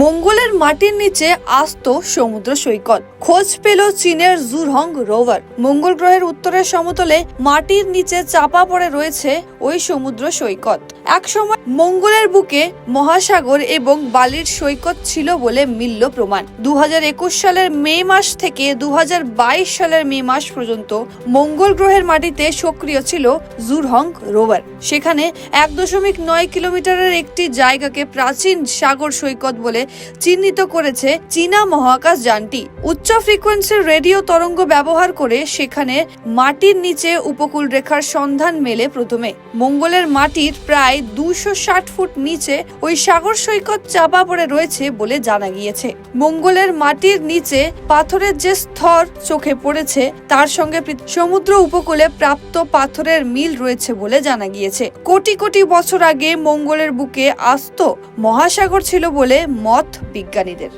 মঙ্গলের মাটির নিচে আস্ত সমুদ্র সৈকত। খোঁজ পেল চীনের জুরহং রোভার। মঙ্গল গ্রহের উত্তরের সমতলে মাটির নিচে চাপা পড়ে রয়েছে ওই সমুদ্র সৈকত। একসময় মঙ্গলের বুকে মহাসাগর এবং বালির সৈকত ছিল বলে মিলল প্রমাণ। দু হাজার একুশ সালের মে মাস থেকে দু হাজার বাইশ সালের মে মাস পর্যন্ত মঙ্গল গ্রহের মাটিতে সক্রিয় ছিল জুরহং রোভার। সেখানে এক দশমিক নয় কিলোমিটারের একটি জায়গাকে প্রাচীন সাগর সৈকত বলে চিহ্নিত করেছে চীনা মহাকাশ যানটি। উচ্চ ফ্রিকোয়েন্সির রেডিও তরঙ্গ ব্যবহার করে সেখানে মাটির নিচে উপকূল রেখার সন্ধান মেলে প্রথমে। মঙ্গলের মাটির প্রায় দুশো ফুট নিচে ওই সাগর সৈকত চাপা পড়ে রয়েছে বলে জানা গিয়েছে। মঙ্গলের মাটির নিচে পাথরের যে স্তর চোখে পড়েছে, তার সঙ্গে সমুদ্র উপকূলে প্রাপ্ত পাথরের মিল রয়েছে বলে জানা গিয়েছে। কোটি কোটি বছর আগে মঙ্গলের বুকে আস্ত মহাসাগর ছিল বলে মত বিজ্ঞানীদের।